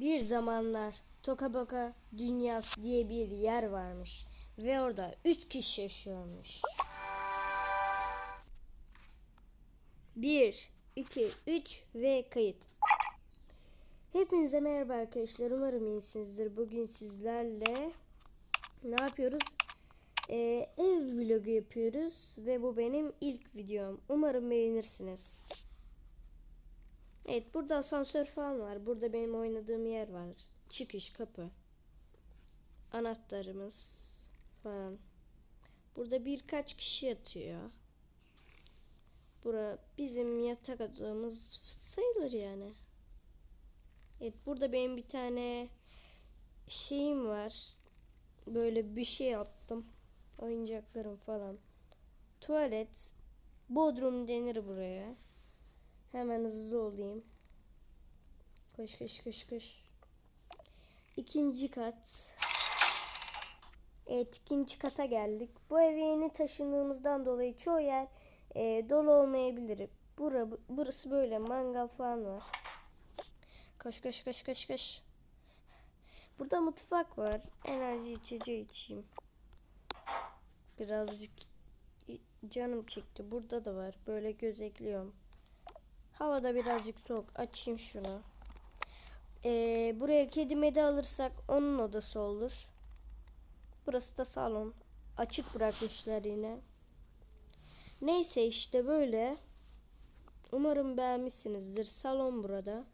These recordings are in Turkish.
Bir zamanlar Tokaboka Dünyası diye bir yer varmış ve orada üç kişi yaşıyormuş. Bir, iki, üç ve kayıt. Hepinize merhaba arkadaşlar. Umarım iyisinizdir. Bugün sizlerle ne yapıyoruz? Ee, ev vlogu yapıyoruz ve bu benim ilk videom. Umarım beğenirsiniz. Evet burada asansör falan var. Burada benim oynadığım yer var. Çıkış kapı. Anahtarımız falan. Burada birkaç kişi yatıyor. Bura bizim yatak odamız sayılır yani. Evet burada benim bir tane şeyim var. Böyle bir şey yaptım. Oyuncaklarım falan. Tuvalet. Bodrum denir buraya. Hemen hızlı olayım. Koş koş koş koş. İkinci kat. Evet ikinci kata geldik. Bu eve yeni taşındığımızdan dolayı çoğu yer e, dolu olmayabilir. Bura, burası böyle mangal falan var. Koş koş koş koş koş. Burada mutfak var. Enerji içeceği içeyim. Birazcık canım çekti. Burada da var. Böyle gözekliyorum. Havada birazcık soğuk. Açayım şunu. Ee, buraya kedime de alırsak onun odası olur. Burası da salon. Açık bırakmışlar yine. Neyse işte böyle. Umarım beğenmişsinizdir. Salon burada.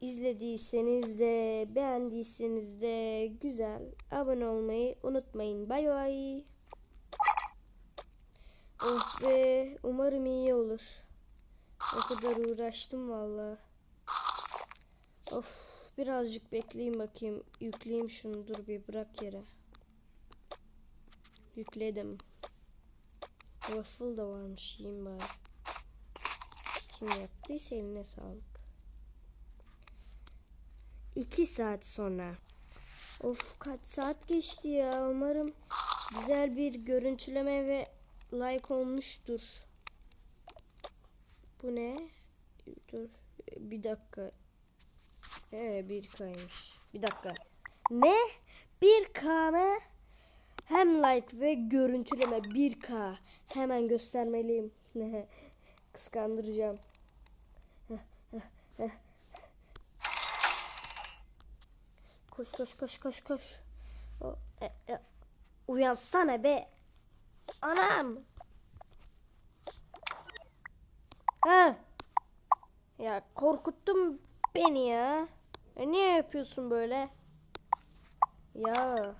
İzlediyseniz de beğendiyseniz de güzel. Abone olmayı unutmayın. Bay bay. Oh be. Umarım iyi olur. O kadar uğraştım valla. Of birazcık bekleyeyim bakayım. Yükleyeyim şunu dur bir bırak yere. Yükledim. Waffle da varmış yiyeyim bari. Kim yaptıysa eline sağlık. İki saat sonra. Of kaç saat geçti ya. Umarım güzel bir görüntüleme ve like olmuştur. Bu ne? Dur bir dakika. He bir kaymış. Bir dakika. Ne? Bir K mı? Hem like ve görüntüleme 1K. Hemen göstermeliyim. Kıskandıracağım. Koş koş koş koş koş. O, e, e, uyansana be. Anam. Ha. Ya korkuttun beni ya. E, niye yapıyorsun böyle? Ya.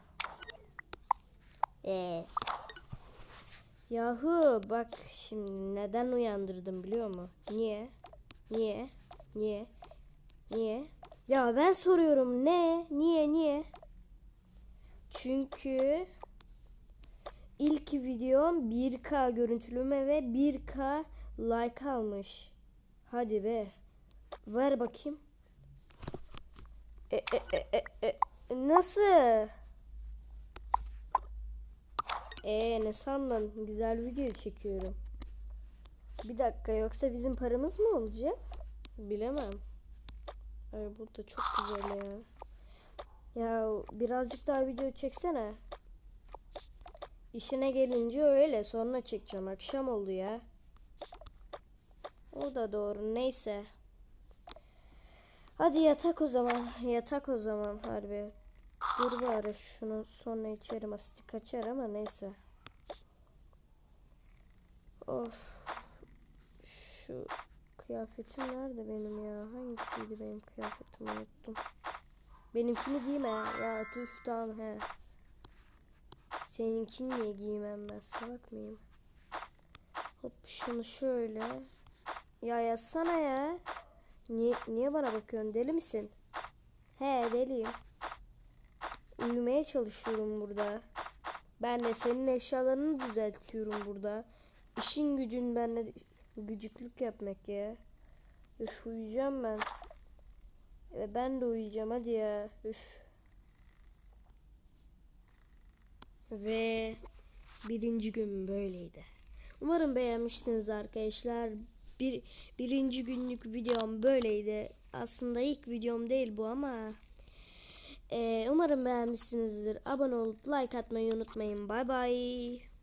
Ee. Yahu bak şimdi neden uyandırdım biliyor musun? Niye? Niye? Niye? Niye? Ya ben soruyorum ne? Niye? Niye? Çünkü ilk videom 1K görüntüleme ve 1K like almış. Hadi be. Ver bakayım. E, e, e, e, e, nasıl? Ee ne sandın? Güzel video çekiyorum. Bir dakika yoksa bizim paramız mı olacak? Bilemem. Ay bu da çok güzel ya. Ya birazcık daha video çeksene. İşine gelince öyle sonra çekeceğim. Akşam oldu ya. O da doğru. Neyse. Hadi yatak o zaman. Yatak o zaman harbi. Dur bari şunu sonra içerim asiti kaçar ama neyse. Of. Şu kıyafetim nerede benim ya? Hangisiydi benim kıyafetim unuttum. Benimkini giyme ya. Tüh tamam he. Seninkini niye giymem ben salak mıyım? Hop şunu şöyle. Ya yazsana ya. Niye, niye bana bakıyorsun deli misin? He deliyim. Uyumaya çalışıyorum burada. Ben de senin eşyalarını düzeltiyorum burada. İşin gücün benle gıcıklık yapmak ya. Üf uyuyacağım ben. E, ben de uyuyacağım hadi ya. Üf. Ve birinci gün böyleydi. Umarım beğenmişsiniz arkadaşlar. Bir, birinci günlük videom böyleydi. aslında ilk videom değil bu ama Ee, umarım beğenmişsinizdir. Abone olup like atmayı unutmayın. Bay bay.